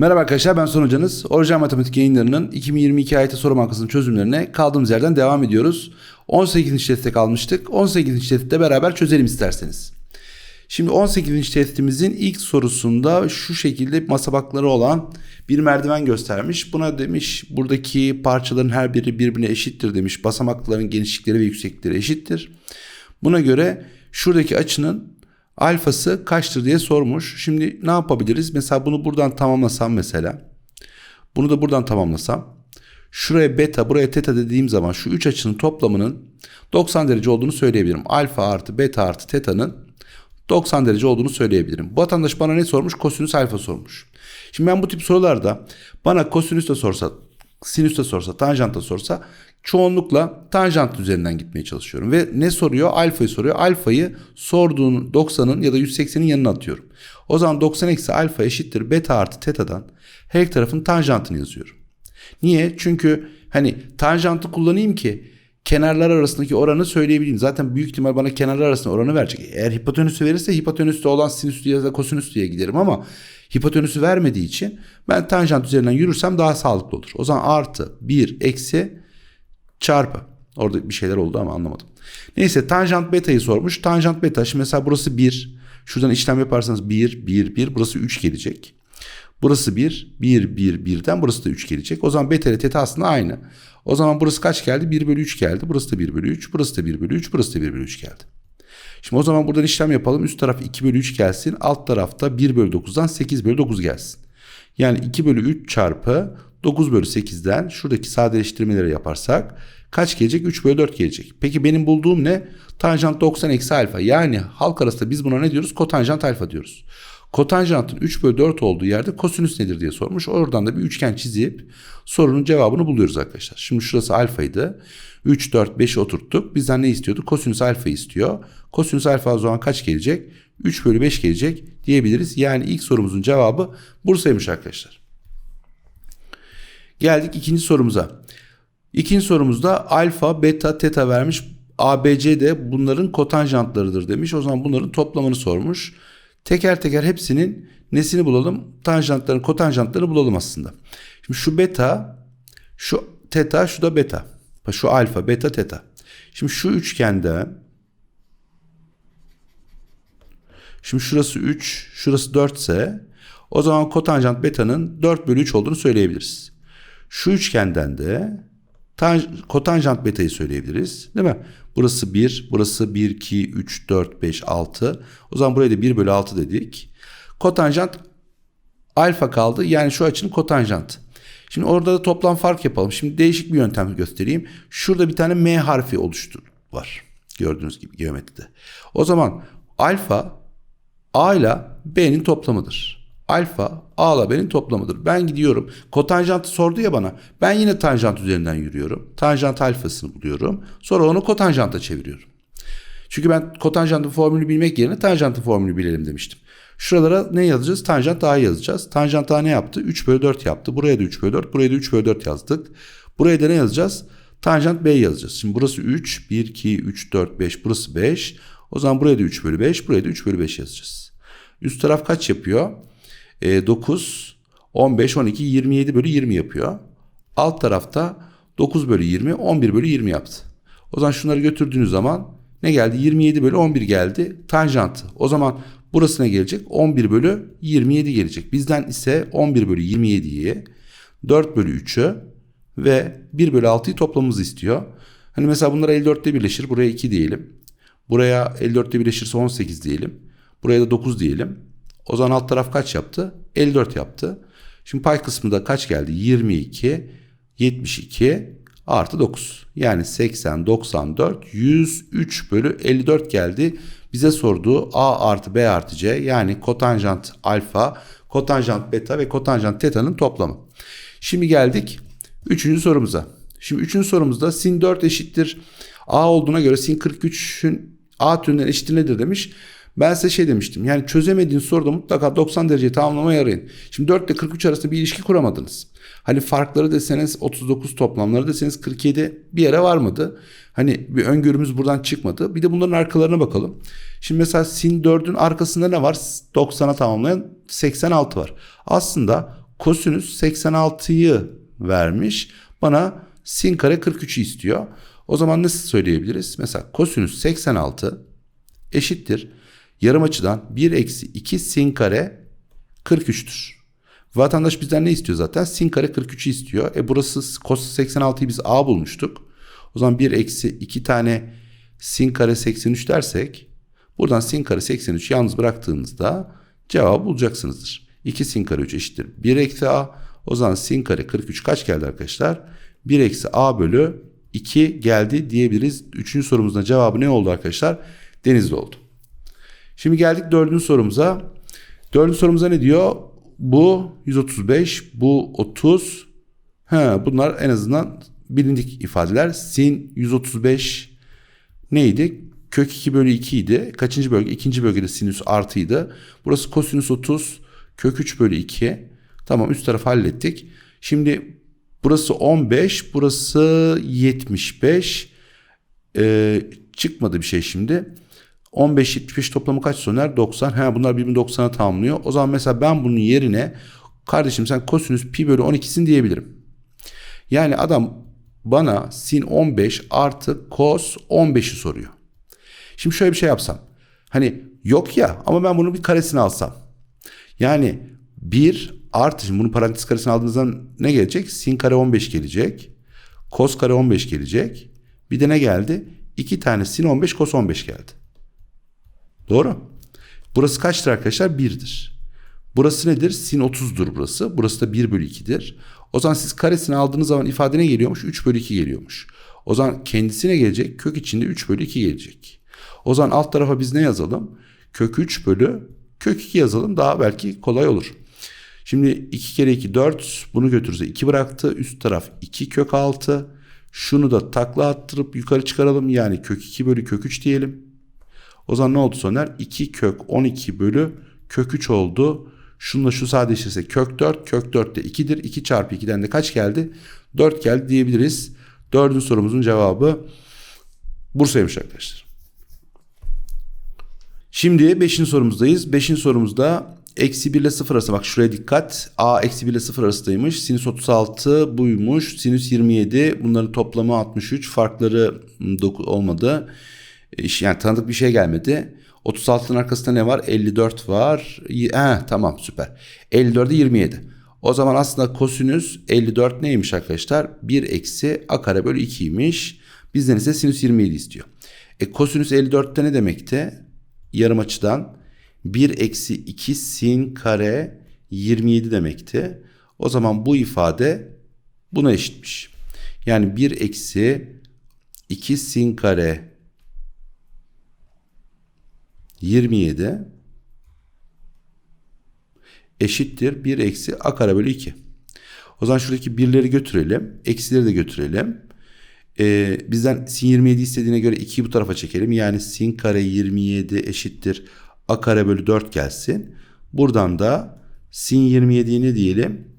Merhaba arkadaşlar ben Son Hocanız. Orijinal Matematik yayınlarının 2022 AYT Soru Bankası'nın çözümlerine kaldığımız yerden devam ediyoruz. 18. testte kalmıştık. 18. testte beraber çözelim isterseniz. Şimdi 18. testimizin ilk sorusunda şu şekilde basamakları olan bir merdiven göstermiş. Buna demiş buradaki parçaların her biri birbirine eşittir demiş. Basamakların genişlikleri ve yükseklikleri eşittir. Buna göre şuradaki açının alfası kaçtır diye sormuş. Şimdi ne yapabiliriz? Mesela bunu buradan tamamlasam mesela. Bunu da buradan tamamlasam. Şuraya beta, buraya teta dediğim zaman şu üç açının toplamının 90 derece olduğunu söyleyebilirim. Alfa artı beta artı teta'nın 90 derece olduğunu söyleyebilirim. Bu vatandaş bana ne sormuş? Kosinüs alfa sormuş. Şimdi ben bu tip sorularda bana kosinüs de sorsa, sinüs de sorsa, tanjant da sorsa çoğunlukla tanjant üzerinden gitmeye çalışıyorum. Ve ne soruyor? Alfayı soruyor. Alfayı sorduğun 90'ın ya da 180'in yanına atıyorum. O zaman 90 eksi alfa eşittir beta artı teta'dan her iki tarafın tanjantını yazıyorum. Niye? Çünkü hani tanjantı kullanayım ki kenarlar arasındaki oranı söyleyebileyim. Zaten büyük ihtimal bana kenarlar arasında oranı verecek. Eğer hipotenüsü verirse hipotenüste olan sinüs ya da kosinüs diye giderim ama hipotenüsü vermediği için ben tanjant üzerinden yürürsem daha sağlıklı olur. O zaman artı 1 eksi çarpı. Orada bir şeyler oldu ama anlamadım. Neyse tanjant beta'yı sormuş. Tanjant beta şimdi mesela burası 1. Şuradan işlem yaparsanız 1, 1, 1. Burası 3 gelecek. Burası 1, 1, 1, 1'den burası da 3 gelecek. O zaman beta ile teta aslında aynı. O zaman burası kaç geldi? 1 bölü 3 geldi. Burası da 1 bölü 3. Burası da 1 bölü 3. Burası da 1 bölü 3 geldi. Şimdi o zaman buradan işlem yapalım. Üst taraf 2 bölü 3 gelsin. Alt tarafta 1 bölü 9'dan 8 bölü 9 gelsin. Yani 2 bölü 3 çarpı 9 bölü 8'den şuradaki sadeleştirmeleri yaparsak kaç gelecek? 3 bölü 4 gelecek. Peki benim bulduğum ne? Tanjant 90 eksi alfa. Yani halk arasında biz buna ne diyoruz? Kotanjant alfa diyoruz. Kotanjantın 3 bölü 4 olduğu yerde kosinüs nedir diye sormuş. Oradan da bir üçgen çizip sorunun cevabını buluyoruz arkadaşlar. Şimdi şurası alfaydı. 3, 4, 5'i oturttuk. Bizden ne istiyordu? Kosinüs alfa istiyor. Kosinüs alfa o zaman kaç gelecek? 3 bölü 5 gelecek diyebiliriz. Yani ilk sorumuzun cevabı Bursa'ymış arkadaşlar. Geldik ikinci sorumuza. İkinci sorumuzda alfa, beta, teta vermiş. ABC de bunların kotanjantlarıdır demiş. O zaman bunların toplamını sormuş. Teker teker hepsinin nesini bulalım? Tanjantlarını, kotanjantlarını bulalım aslında. Şimdi şu beta, şu teta, şu da beta. Şu alfa, beta, teta. Şimdi şu üçgende Şimdi şurası 3, şurası 4 ise o zaman kotanjant beta'nın 4 bölü 3 olduğunu söyleyebiliriz. Şu üçgenden de kotanjant beta'yı söyleyebiliriz. Değil mi? Burası 1, burası 1, 2, 3, 4, 5, 6. O zaman buraya da 1 bölü 6 dedik. Kotanjant alfa kaldı. Yani şu açının kotanjant. Şimdi orada da toplam fark yapalım. Şimdi değişik bir yöntem göstereyim. Şurada bir tane M harfi oluştur var. Gördüğünüz gibi geometride. O zaman alfa A ile B'nin toplamıdır. Alfa A ile B'nin toplamıdır. Ben gidiyorum. Kotanjantı sordu ya bana. Ben yine tanjant üzerinden yürüyorum. Tanjant alfasını buluyorum. Sonra onu kotanjanta çeviriyorum. Çünkü ben kotanjantın formülünü bilmek yerine tanjantın formülünü bilelim demiştim. Şuralara ne yazacağız? Tanjant A yazacağız. Tanjant A ne yaptı? 3 bölü 4 yaptı. Buraya da 3 bölü 4. Buraya da 3 bölü 4 yazdık. Buraya da ne yazacağız? Tanjant B yazacağız. Şimdi burası 3. 1, 2, 3, 4, 5. Burası 5. O zaman buraya da 3 bölü 5. Buraya da 3 bölü 5 yazacağız. Üst taraf kaç yapıyor? E, 9, 15, 12, 27 bölü 20 yapıyor. Alt tarafta 9 bölü 20, 11 bölü 20 yaptı. O zaman şunları götürdüğünüz zaman ne geldi? 27 bölü 11 geldi. Tanjantı. O zaman burası ne gelecek? 11 bölü 27 gelecek. Bizden ise 11 bölü 27'yi 4 bölü 3'ü ve 1 bölü 6'yı toplamamızı istiyor. Hani mesela bunlar 54'te birleşir. Buraya 2 diyelim. Buraya 54'te birleşirse 18 diyelim. Buraya da 9 diyelim. O zaman alt taraf kaç yaptı? 54 yaptı. Şimdi pay kısmında kaç geldi? 22, 72 artı 9. Yani 80, 94, 103 bölü 54 geldi. Bize sorduğu A artı B artı C yani kotanjant alfa, kotanjant beta ve kotanjant teta'nın toplamı. Şimdi geldik 3. sorumuza. Şimdi 3. sorumuzda sin 4 eşittir A olduğuna göre sin 43'ün A türünden eşittir nedir demiş. Ben size şey demiştim. Yani çözemediğin soruda mutlaka 90 dereceyi tamamlamaya arayın. Şimdi 4 ile 43 arasında bir ilişki kuramadınız. Hani farkları deseniz 39 toplamları deseniz 47 bir yere varmadı. Hani bir öngörümüz buradan çıkmadı. Bir de bunların arkalarına bakalım. Şimdi mesela sin 4'ün arkasında ne var? 90'a tamamlayan 86 var. Aslında Kosinüs 86'yı vermiş. Bana sin kare 43'ü istiyor. O zaman nasıl söyleyebiliriz? Mesela kosinüs 86 eşittir. Yarım açıdan 1 eksi 2 sin kare 43'tür. Vatandaş bizden ne istiyor zaten? Sin kare 43'ü istiyor. E burası cos 86'yı biz a bulmuştuk. O zaman 1 eksi 2 tane sin kare 83 dersek buradan sin kare 83 yalnız bıraktığınızda cevabı bulacaksınızdır. 2 sin kare 3 eşittir 1 eksi a. O zaman sin kare 43 kaç geldi arkadaşlar? 1 eksi a bölü 2 geldi diyebiliriz. Üçüncü sorumuzun cevabı ne oldu arkadaşlar? Denizli oldu. Şimdi geldik dördüncü sorumuza. Dördüncü sorumuza ne diyor? Bu 135, bu 30. He, bunlar en azından bilindik ifadeler. Sin 135 neydi? Kök 2 bölü 2 idi. Kaçıncı bölge? İkinci bölgede sinüs artıydı. Burası kosinüs 30. Kök 3 bölü 2. Tamam üst tarafı hallettik. Şimdi burası 15. Burası 75. Ee, çıkmadı bir şey şimdi. 15 75 toplamı kaç soner? 90. Ha bunlar birbirini 90'a tamamlıyor. O zaman mesela ben bunun yerine kardeşim sen kosinüs pi bölü 12'sin diyebilirim. Yani adam bana sin 15 artı cos 15'i soruyor. Şimdi şöyle bir şey yapsam. Hani yok ya ama ben bunun bir karesini alsam. Yani 1 artı şimdi bunun parantez karesini aldığınızda ne gelecek? Sin kare 15 gelecek. Cos kare 15 gelecek. Bir de ne geldi? 2 tane sin 15 cos 15 geldi. Doğru. Burası kaçtır arkadaşlar? 1'dir. Burası nedir? Sin 30'dur burası. Burası da 1 bölü 2'dir. O zaman siz karesini aldığınız zaman ifade ne geliyormuş? 3 bölü 2 geliyormuş. O zaman kendisine gelecek? Kök içinde 3 bölü 2 gelecek. O zaman alt tarafa biz ne yazalım? Kök 3 bölü kök 2 yazalım. Daha belki kolay olur. Şimdi 2 kere 2 4 bunu götürürse 2 bıraktı. Üst taraf 2 kök 6. Şunu da takla attırıp yukarı çıkaralım. Yani kök 2 bölü kök 3 diyelim. O zaman ne oldu Soner? 2 kök 12 bölü kök 3 oldu. Şunla şu sadeleşirse kök 4. Kök 4 de 2'dir. 2 çarpı 2'den de kaç geldi? 4 geldi diyebiliriz. Dördüncü sorumuzun cevabı Bursa'ymış arkadaşlar. Şimdi 5. sorumuzdayız. 5. sorumuzda eksi 1 ile 0 arası bak şuraya dikkat. A eksi 1 ile 0 arasındaymış. Sinüs 36 buymuş. Sinüs 27 bunların toplamı 63 farkları olmadı. Yani tanıdık bir şey gelmedi. 36'nın arkasında ne var? 54 var. He, tamam süper. 54'e 27. O zaman aslında kosinüs 54 neymiş arkadaşlar? 1 eksi a kare bölü 2'ymiş. Bizden ise sinüs 27 istiyor. E kosinüs 54'te ne demekti? Yarım açıdan 1 eksi 2 sin kare 27 demekti. O zaman bu ifade buna eşitmiş. Yani 1 eksi 2 sin kare 27 eşittir 1 eksi a kare bölü 2. O zaman şuradaki birleri götürelim. Eksileri de götürelim. Ee, bizden sin 27 istediğine göre 2'yi bu tarafa çekelim. Yani sin kare 27 eşittir a kare bölü 4 gelsin. Buradan da sin 27'yi ne diyelim?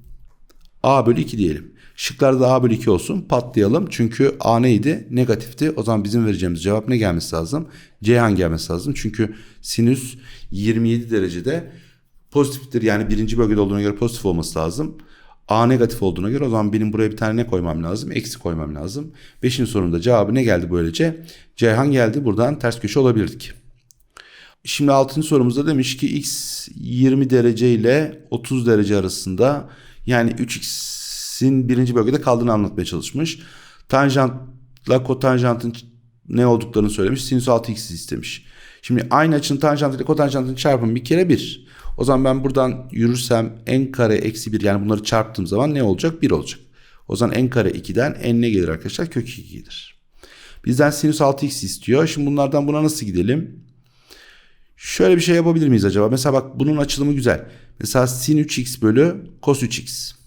a bölü 2 diyelim. Şıklarda A bölü 2 olsun patlayalım. Çünkü A neydi? Negatifti. O zaman bizim vereceğimiz cevap ne gelmesi lazım? Ceyhan gelmesi lazım. Çünkü sinüs 27 derecede pozitiftir. Yani birinci bölgede olduğuna göre pozitif olması lazım. A negatif olduğuna göre o zaman benim buraya bir tane ne koymam lazım? Eksi koymam lazım. Beşinci sorumda cevabı ne geldi böylece? Ceyhan geldi. Buradan ters köşe olabilirdik. Şimdi altıncı sorumuzda demiş ki x 20 derece ile 30 derece arasında yani 3x sin birinci bölgede kaldığını anlatmaya çalışmış. Tanjantla kotanjantın ne olduklarını söylemiş. Sinüs 6x istemiş. Şimdi aynı açının tanjantı ile kotanjantın çarpımı bir kere bir. O zaman ben buradan yürürsem n kare eksi 1 yani bunları çarptığım zaman ne olacak? 1 olacak. O zaman n kare 2'den n ne gelir arkadaşlar? Kök 2 gelir. Bizden sinüs 6x istiyor. Şimdi bunlardan buna nasıl gidelim? Şöyle bir şey yapabilir miyiz acaba? Mesela bak bunun açılımı güzel. Mesela sin 3x bölü cos 3x.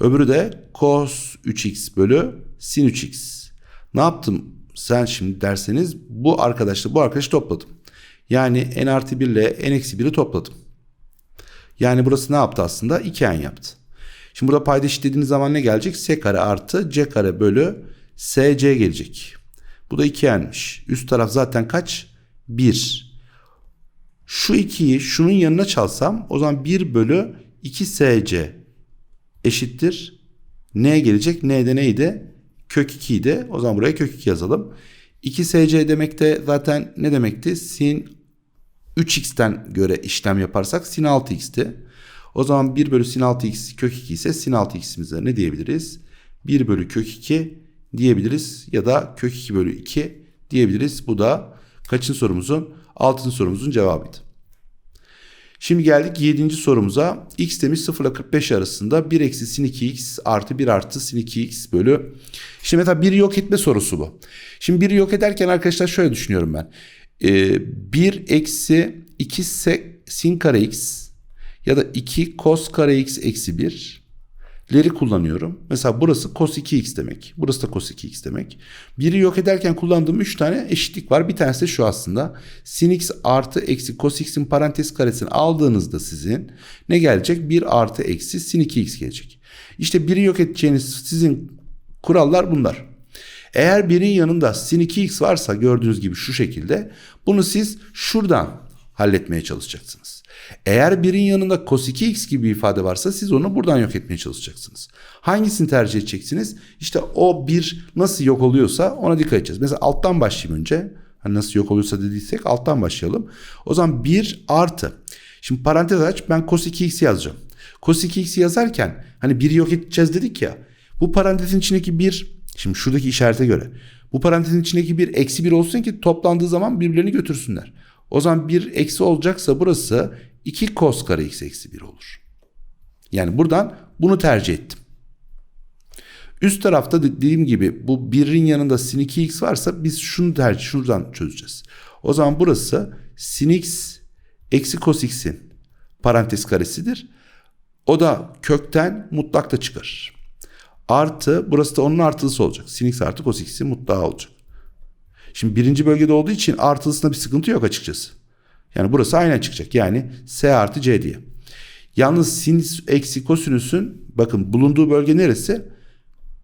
Öbürü de cos 3x bölü sin 3x. Ne yaptım sen şimdi derseniz bu arkadaşla bu arkadaşı topladım. Yani n artı 1 ile n eksi 1'i topladım. Yani burası ne yaptı aslında? 2n yaptı. Şimdi burada payda eşitlediğiniz zaman ne gelecek? s kare artı c kare bölü sc gelecek. Bu da 2n'miş. Üst taraf zaten kaç? 1. Şu 2'yi şunun yanına çalsam o zaman 1 bölü 2SC eşittir. N gelecek. N'de neydi? Kök 2 idi. O zaman buraya kök 2 yazalım. 2SC demek de zaten ne demekti? Sin 3x'ten göre işlem yaparsak sin 6x'ti. O zaman 1 bölü sin 6x kök 2 ise sin 6x'imize ne diyebiliriz? 1 bölü kök 2 diyebiliriz ya da kök 2 bölü 2 diyebiliriz. Bu da kaçın sorumuzun? 6. sorumuzun cevabıydı. Şimdi geldik 7. sorumuza. X demiş 0 ile 45 arasında 1 eksi sin 2x artı 1 artı sin 2x bölü. Şimdi mesela bir yok etme sorusu bu. Şimdi bir yok ederken arkadaşlar şöyle düşünüyorum ben. Ee, 1 eksi 2 sin kare x ya da 2 cos kare x eksi 1 leri kullanıyorum. Mesela burası cos 2x demek. Burası da cos 2x demek. Biri yok ederken kullandığım 3 tane eşitlik var. Bir tanesi de şu aslında. Sin x artı eksi cos x'in parantez karesini aldığınızda sizin ne gelecek? 1 artı eksi sin 2x gelecek. İşte biri yok edeceğiniz sizin kurallar bunlar. Eğer birin yanında sin 2x varsa gördüğünüz gibi şu şekilde bunu siz şuradan halletmeye çalışacaksınız. Eğer birin yanında cos 2x gibi bir ifade varsa siz onu buradan yok etmeye çalışacaksınız. Hangisini tercih edeceksiniz? İşte o bir nasıl yok oluyorsa ona dikkat edeceğiz. Mesela alttan başlayayım önce. Hani nasıl yok oluyorsa dediysek alttan başlayalım. O zaman 1 artı. Şimdi parantez aç ben cos 2x yazacağım. Cos 2x yazarken hani 1'i yok edeceğiz dedik ya. Bu parantezin içindeki 1 şimdi şuradaki işarete göre. Bu parantezin içindeki 1 eksi 1 olsun ki toplandığı zaman birbirlerini götürsünler. O zaman 1 eksi olacaksa burası 2 cos kare x eksi 1 olur. Yani buradan bunu tercih ettim. Üst tarafta dediğim gibi bu 1'in yanında sin 2x varsa biz şunu tercih şuradan çözeceğiz. O zaman burası sin x eksi cos x'in parantez karesidir. O da kökten mutlakta çıkar. Artı burası da onun artılısı olacak. Sin x artı cos x'in mutlağı olacak. Şimdi birinci bölgede olduğu için artılısında bir sıkıntı yok açıkçası. Yani burası aynen çıkacak. Yani S artı C diye. Yalnız sinüs eksi kosinüsün bakın bulunduğu bölge neresi?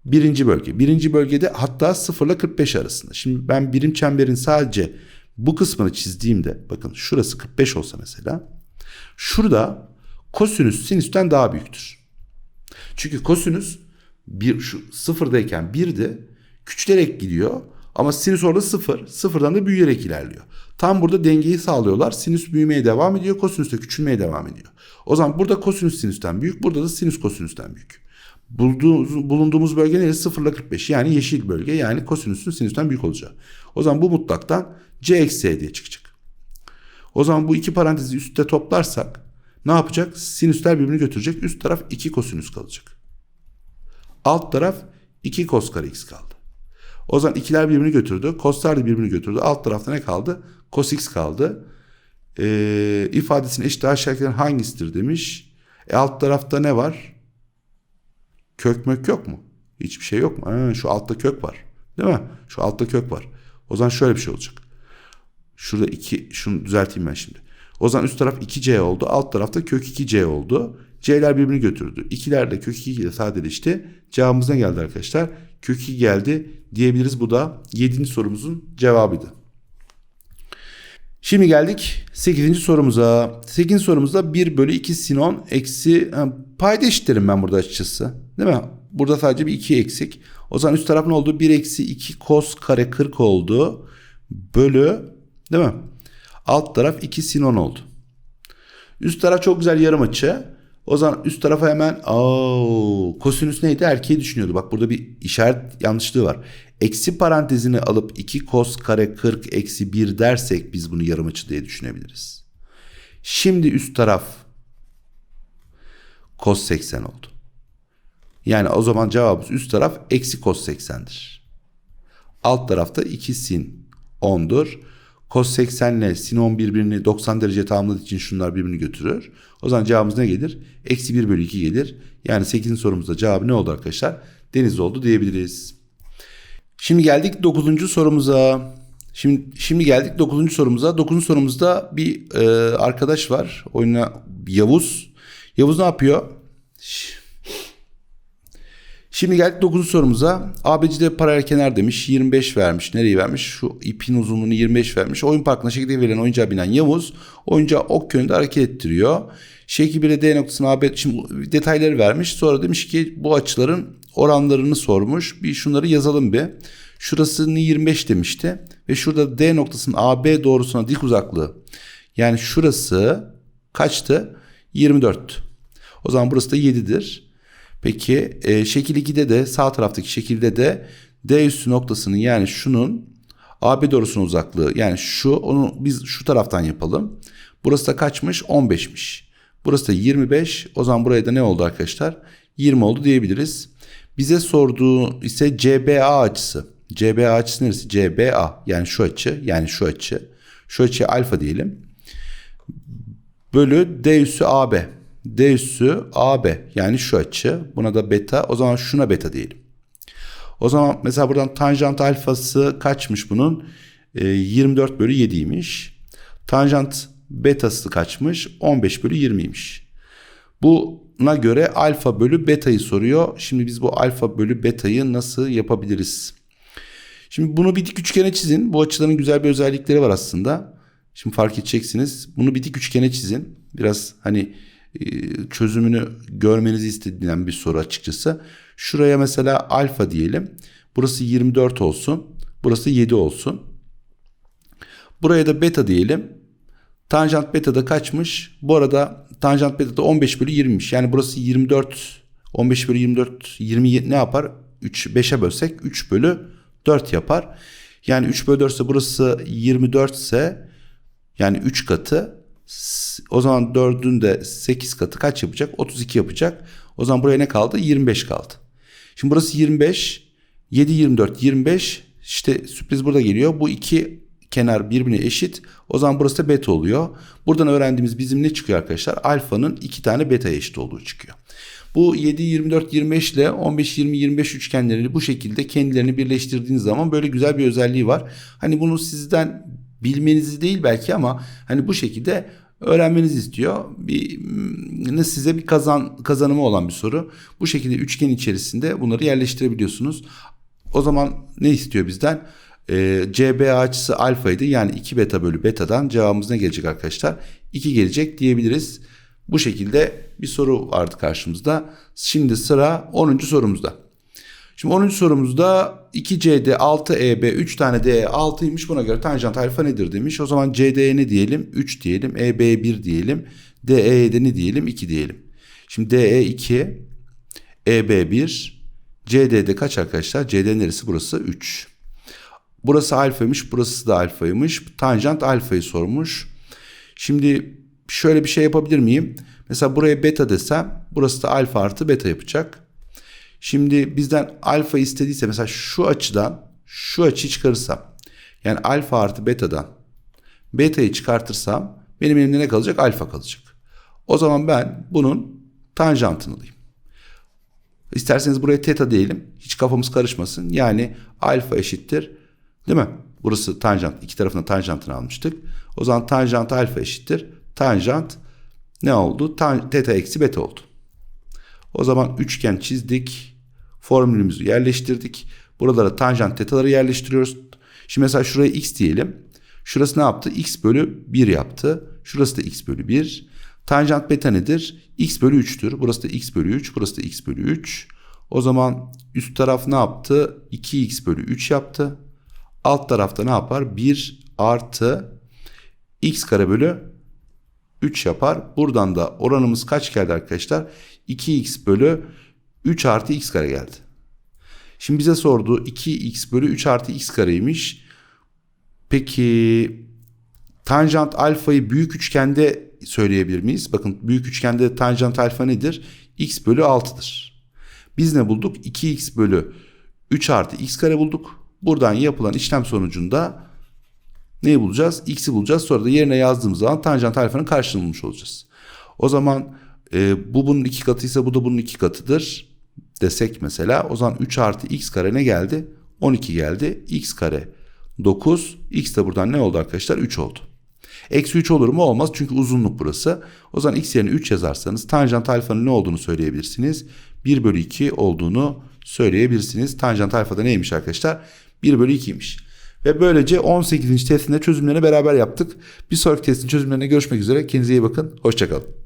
Birinci bölge. Birinci bölgede hatta 0 ile 45 arasında. Şimdi ben birim çemberin sadece bu kısmını çizdiğimde bakın şurası 45 olsa mesela. Şurada kosinüs sinüsten daha büyüktür. Çünkü kosinüs bir şu sıfırdayken bir de küçülerek gidiyor. Ama sinüs orada sıfır. Sıfırdan da büyüyerek ilerliyor. Tam burada dengeyi sağlıyorlar. Sinüs büyümeye devam ediyor. Kosinüs de küçülmeye devam ediyor. O zaman burada kosinüs sinüsten büyük. Burada da sinüs kosinüsten büyük. Bulduğumuz, bulunduğumuz bölge neresi? 0 ile 45. Yani yeşil bölge. Yani kosinüsün sinüsten büyük olacak. O zaman bu mutlaktan c eksi diye çıkacak. O zaman bu iki parantezi üstte toplarsak ne yapacak? Sinüsler birbirini götürecek. Üst taraf 2 kosinüs kalacak. Alt taraf 2 kos kare x kaldı. O zaman ikiler birbirini götürdü. Koslar da birbirini götürdü. Alt tarafta ne kaldı? Cos x kaldı. Ee, ifadesinin eşit aşağıdakilerin hangisidir demiş. E alt tarafta ne var? Kök mök yok mu? Hiçbir şey yok mu? Ha, şu altta kök var. Değil mi? Şu altta kök var. O zaman şöyle bir şey olacak. Şurada iki, şunu düzelteyim ben şimdi. O zaman üst taraf 2c oldu. Alt tarafta kök 2c oldu. C'ler birbirini götürdü. İkiler de kök 2 ile sadeleşti. Cevabımız ne geldi arkadaşlar? Kök 2 geldi diyebiliriz. Bu da 7. sorumuzun cevabıydı. Şimdi geldik 8. sorumuza. 8. sorumuzda 1 bölü 2 sinon eksi ha, payda ben burada açıkçası. Değil mi? Burada sadece bir 2 eksik. O zaman üst taraf ne oldu? 1 eksi 2 kos kare 40 oldu. Bölü değil mi? Alt taraf 2 sinon oldu. Üst taraf çok güzel yarım açı. O zaman üst tarafa hemen aa, kosinüs neydi? Erkeği düşünüyordu. Bak burada bir işaret yanlışlığı var. Eksi parantezini alıp 2 kos kare 40 eksi 1 dersek biz bunu yarım açı diye düşünebiliriz. Şimdi üst taraf kos 80 oldu. Yani o zaman cevabımız üst taraf eksi kos 80'dir. Alt tarafta 2 sin 10'dur. Cos 80 ile sin 10 birbirini 90 derece tamamladığı için şunlar birbirini götürür. O zaman cevabımız ne gelir? Eksi 1 bölü 2 gelir. Yani 8. sorumuzda cevabı ne oldu arkadaşlar? Deniz oldu diyebiliriz. Şimdi geldik 9. sorumuza. Şimdi şimdi geldik 9. sorumuza. 9. sorumuzda bir e, arkadaş var. Oyuna Yavuz. Yavuz ne yapıyor? Şimdi geldik 9. sorumuza. ABC'de paralel kenar demiş. 25 vermiş. Nereyi vermiş? Şu ipin uzunluğunu 25 vermiş. Oyun parkına şekilde verilen oyuncağa binen Yavuz oyuncağı ok yönünde hareket ettiriyor. Şekil 1'e D noktasına AB şimdi detayları vermiş. Sonra demiş ki bu açıların oranlarını sormuş. Bir şunları yazalım bir. Şurasını 25 demişti. Ve şurada D noktasının AB doğrusuna dik uzaklığı. Yani şurası kaçtı? 24. O zaman burası da 7'dir. Peki e, şekil 2'de de sağ taraftaki şekilde de D üssü noktasının yani şunun AB doğrusunun uzaklığı yani şu onu biz şu taraftan yapalım. Burası da kaçmış? 15'miş. Burası da 25. O zaman buraya da ne oldu arkadaşlar? 20 oldu diyebiliriz. Bize sorduğu ise CBA açısı. CBA açısı neresi? CBA yani şu açı yani şu açı. Şu açıya alfa diyelim. Bölü D üssü AB. D üssü AB yani şu açı. Buna da beta. O zaman şuna beta diyelim. O zaman mesela buradan tanjant alfası kaçmış bunun? E, 24 bölü 7'ymiş. Tanjant betası kaçmış? 15 bölü 20'ymiş. Buna göre alfa bölü betayı soruyor. Şimdi biz bu alfa bölü betayı nasıl yapabiliriz? Şimdi bunu bir dik üçgene çizin. Bu açıların güzel bir özellikleri var aslında. Şimdi fark edeceksiniz. Bunu bir dik üçgene çizin. Biraz hani çözümünü görmenizi istediğim bir soru açıkçası. Şuraya mesela alfa diyelim. Burası 24 olsun. Burası 7 olsun. Buraya da beta diyelim. Tanjant beta da kaçmış? Bu arada tanjant beta da 15 bölü 20'miş. Yani burası 24. 15 bölü 24 27 ne yapar? 3 5'e bölsek 3 bölü 4 yapar. Yani 3 bölü 4 ise burası 24 ise yani 3 katı o zaman 4'ün de 8 katı kaç yapacak? 32 yapacak. O zaman buraya ne kaldı? 25 kaldı. Şimdi burası 25. 7, 24, 25. İşte sürpriz burada geliyor. Bu iki kenar birbirine eşit. O zaman burası da beta oluyor. Buradan öğrendiğimiz bizim ne çıkıyor arkadaşlar? Alfanın iki tane beta eşit olduğu çıkıyor. Bu 7, 24, 25 ile 15, 20, 25 üçgenlerini bu şekilde kendilerini birleştirdiğiniz zaman böyle güzel bir özelliği var. Hani bunu sizden bilmenizi değil belki ama hani bu şekilde öğrenmenizi istiyor. Bir size bir kazan kazanımı olan bir soru. Bu şekilde üçgen içerisinde bunları yerleştirebiliyorsunuz. O zaman ne istiyor bizden? Ee, CB açısı alfaydı. Yani 2 beta bölü beta'dan cevabımız ne gelecek arkadaşlar? 2 gelecek diyebiliriz. Bu şekilde bir soru vardı karşımızda. Şimdi sıra 10. sorumuzda. Şimdi 10. sorumuzda 2CD 6EB 3 tane D 6'ymış buna göre tanjant alfa nedir demiş. O zaman CD'ye ne diyelim? 3 diyelim. EB'ye 1 diyelim. DE'ye de ne diyelim? 2 diyelim. Şimdi DE 2 EB 1 CD'de kaç arkadaşlar? CD neresi? Burası 3. Burası alfaymış, burası da alfaymış. Tanjant alfayı sormuş. Şimdi şöyle bir şey yapabilir miyim? Mesela buraya beta desem burası da alfa artı beta yapacak. Şimdi bizden alfa istediyse mesela şu açıdan şu açıyı çıkarırsam yani alfa artı beta'dan beta'yı çıkartırsam benim elimde ne kalacak? Alfa kalacak. O zaman ben bunun tanjantını alayım. İsterseniz buraya teta diyelim. Hiç kafamız karışmasın. Yani alfa eşittir. Değil mi? Burası tanjant. iki tarafına tanjantını almıştık. O zaman tanjant alfa eşittir. Tanjant ne oldu? Tan teta eksi beta oldu. O zaman üçgen çizdik formülümüzü yerleştirdik. Buralara tanjant tetaları yerleştiriyoruz. Şimdi mesela şuraya x diyelim. Şurası ne yaptı? x bölü 1 yaptı. Şurası da x bölü 1. Tanjant beta nedir? x bölü 3'tür. Burası da x bölü 3. Burası da x bölü 3. O zaman üst taraf ne yaptı? 2x bölü 3 yaptı. Alt tarafta ne yapar? 1 artı x kare bölü 3 yapar. Buradan da oranımız kaç geldi arkadaşlar? 2x bölü 3 artı x kare geldi. Şimdi bize sordu 2x bölü 3 artı x kareymiş. Peki tanjant alfayı büyük üçgende söyleyebilir miyiz? Bakın büyük üçgende tanjant alfa nedir? x bölü 6'dır. Biz ne bulduk? 2x bölü 3 artı x kare bulduk. Buradan yapılan işlem sonucunda neyi bulacağız? X'i bulacağız. Sonra da yerine yazdığımız zaman tanjant alfanın karşılığını bulmuş olacağız. O zaman e, bu bunun iki katıysa bu da bunun iki katıdır desek mesela o zaman 3 artı x kare ne geldi? 12 geldi. x kare 9. x de buradan ne oldu arkadaşlar? 3 oldu. Eksi 3 olur mu? Olmaz çünkü uzunluk burası. O zaman x yerine 3 yazarsanız tanjant alfanın ne olduğunu söyleyebilirsiniz. 1 bölü 2 olduğunu söyleyebilirsiniz. Tanjant alfada neymiş arkadaşlar? 1 bölü 2'ymiş. Ve böylece 18. testinde çözümlerini beraber yaptık. Bir sonraki testin çözümlerine görüşmek üzere. Kendinize iyi bakın. Hoşçakalın.